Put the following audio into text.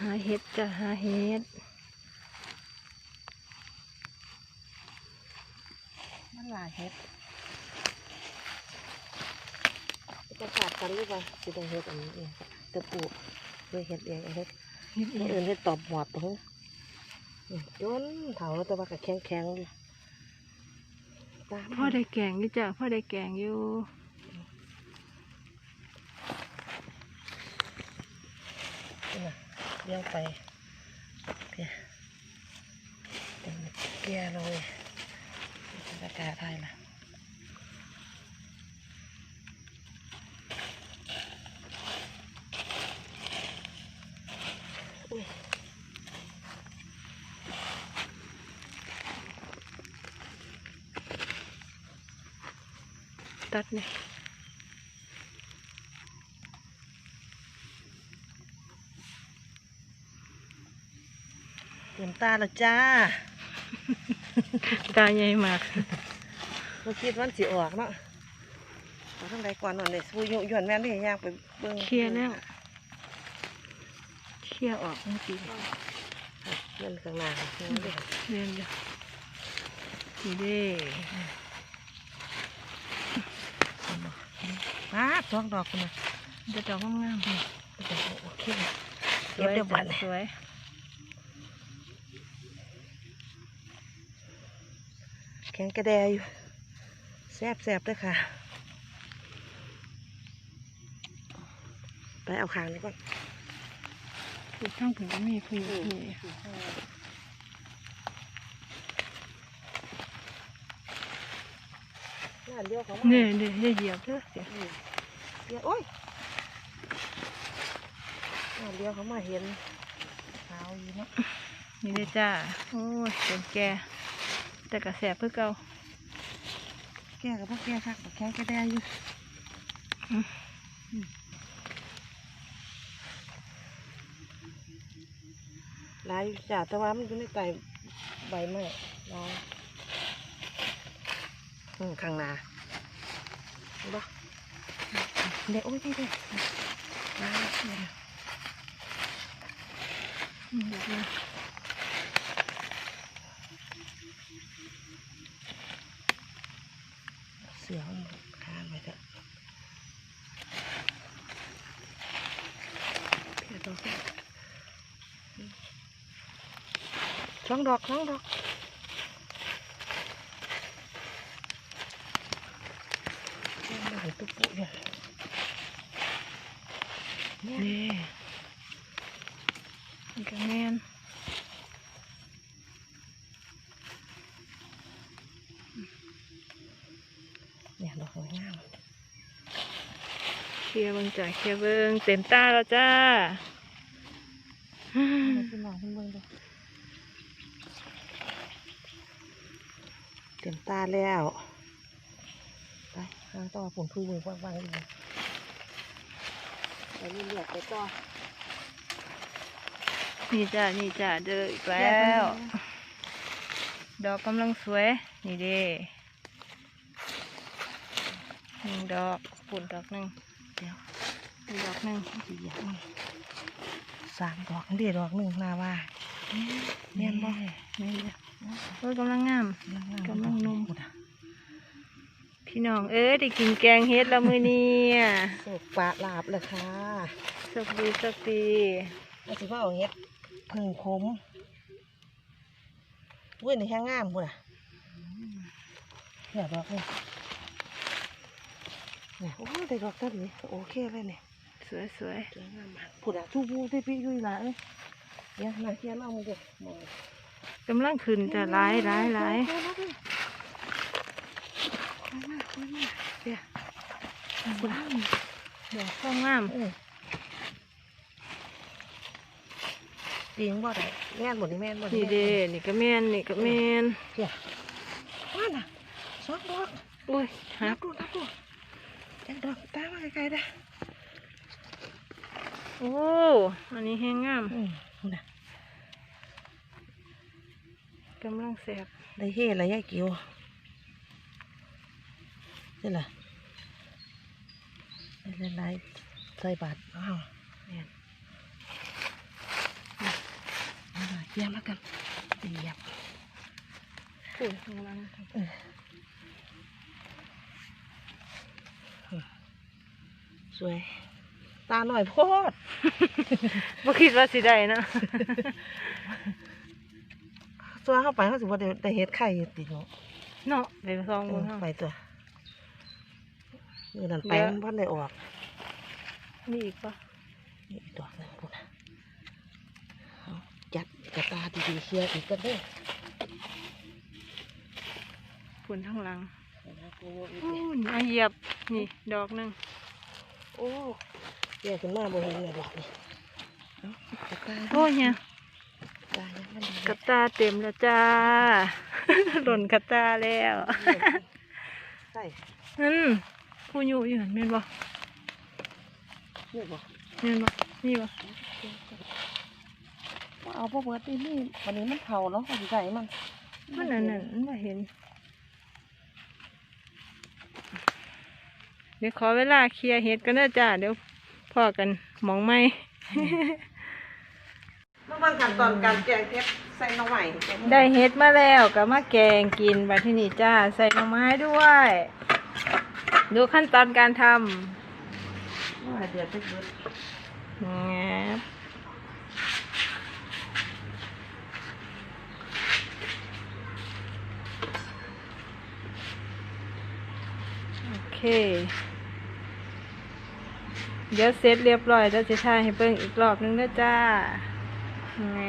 หาเห็ดจ้ะหาเห็ดมันหลายเฮ็ดจะขาดกันหรือเปล่าสิได้เฮ็ดอันนี้เองจะปลูกด้วยเฮ็ดเองเฮ็ดเห็ดคนอื่นเฮ็ดตอบหมอบตรงจนเถาแต่ว่าก็แข็งแข็งๆอยู่ตามพ่อได้แกงอยู่จ้ะพ่อได้แกงอยู่ น่ะ เลี้ยงไปเพี่ยเป็นเกียเลยบรรยากาศไทยมาตัดเนี่ย เต็มตาแล้วจ้า ตาใหญ่มากเราคิดวันสิออกเนาะเอาทั้งใดก่อนหน่อยเลยสู้ยุยวนแม่นได้ย่างไปเบิ่งเคลียร์แล้วเคลียร์ออกเมื่อกี้เงินข้างหน้าเงินเด้อเรียนจ้ะนี่เด้ป้าดสองดอกคุณนะจะดอกงามๆโอเคสเก็บวยเดี๋ยวบัจ้ะดสวย แข็งกระแดอยู่แซ่บแซ่บๆเลยค่ะ ไปเอาขางนี้ก่อนอีกข้างถึงก็มีคุยคุยหน้าเลี้ยวเขามาเนี่ยเดี๋ยวอย่าเหยียบเด้อเสียอืมเลี้ยวโอ้ยหน้าเลี้ยวเขามาเห็นขาวอยู่เนาะนี่เด้อจ้า โอ้ยเป็นแก แต่กระแสเพื่อเก่าแก่กับพวกแก่ค่ะแข็งกระแดอยู่อืมอืมหลายอยู่จ้าแต่ว่ามันอยู่ในไตใบไม้ลองอืมข้างหน้าเห็นปะเดี๋ยวโอ้ยเดี๋ยวเดี๋ยวมาแล้วเดี๋ยว อืมเดี๋ยวนะ เสือมันข้างไปเถอะเพียดอก สองดอกสองดอกมันเห็นตุ๊กปุ๊เนี่ยเนี่ยนี่นี่ก็แม่นเนี่ยดอกสวยงามเคลียร์เบิ่งจ้าเคลียร์เบิ่งเต็มตาแล้วจ้าขึ้นมาขึ้นเบิ้งดู เต็มตาแล้วไปทางต่อผมคือมือว่างๆเลยไปเรื่อยๆไปต่อนี่จ้านี่จ้าเจออีกแล้ว ดอกกำลังสวย นี่เด้หนึ่งดอกปุ่นดอกหนึ่งเดี๋ยวอีกดอกหนึ่งสี่อย่างนี่สามดอกนี่ดอกหนึ่งนาว่าแม่นบ่แม่นจ้ะ โอ้ยกำลังงามกำลังนุ่มพี่น้องเอ้ยได้กินแกงเฮ็ดแล้วมือนี้สุกปลาลาบเลยค่ะสักดีสักดีอาสิว่าเอาเฮ็ดพึ่งขมเว้ยนี่แห้งงามพุ่นอะเนี่ยดอกนี่เนี่ยโอ้ยได้ดอกต้นนี้โอเคเลยเนี่ยสวยสวยสวยงามมากพุ่นอะทุบพูที่พี่ยุ่ยละเอ้ยเดี๋ยวนาเทียนเอามาเด็กมอง กำลังขึ้นจะหลายหลายหลายเดี๋ยวคุณดอกข้างงามเออปีงบ่ได้แม่นบ่นี่แม่นบ่นี่เด้นี่ก็แม่นนี่ก็แม่นเดี๋ยวว่าน่ะสองดอกอุ้ยหักดูนับดูเอ็นดอกตามาไกลๆได้โอ้ อันนี้แห้งงามอืมน่ะ กำลังแสบได้เฮ่ละยายกิวนี่ล่ะได้หลายๆใส่บาทอ้าวเนี่ยเตรียมแล้วกันเตรียมฝุ่นข้างล่างสวย ตาหน่อยโพดบ่คิดว่าสิได้เนาะ ส่วนเข้าไปเขาสิว่าได้เฮ็ดไข่อยู่ติเนาะเนาะไปซองเอเบิ่องเฮาไปตัวมือนั่นไปเดี๋ยวมันพันได้ออกนี่อีกปะนี่อีกดอกหนึงพุ่นน่ะเอาจัดกระตาดีๆเคลียร์อีกกันเด้อฝุ่นข้างหลังนะกูอีกอู้เนี่ยนอาเหยียบนี่ดอกหนึงโอ้เคลียร์ขึ้นมาบ่เห็นเลยดอกนี่เอากระตาโอ้ยเนี่ยตายังมันดี กระตาเต็มแล้วจ้า หล่นกระตาแล้วใส่นั่นผู้อยู่อยู่หันแม่นบ่นี่บ่แม่นบ่นี่บ่เอาพวกเบิร์ดนี่นี่วันนี้มันเผาเนาะเขาสิใส่มันมันอันนั้นมันบ่เห็นเดี๋ยวขอเวลาเคลียร์เห็ดกันเด้อจ้าเดี๋ยวพอกันหมองไม่ มาเบิ่งขั้นตอนการแกงเทปใส่หน่อไม้ได้เห็ดมาแล้วก็มาแกงกินบัดที่นี่จ้า ใส่หน่อไม้ด้วย ดูขั้นตอนการทว่าเดือดไปเบิดำงับโอเค เดี๋ยวเสร็จเรียบร้อยแล้วจะถ่ายให้เบิ่งอีกรอบนึงนะจ้า All right.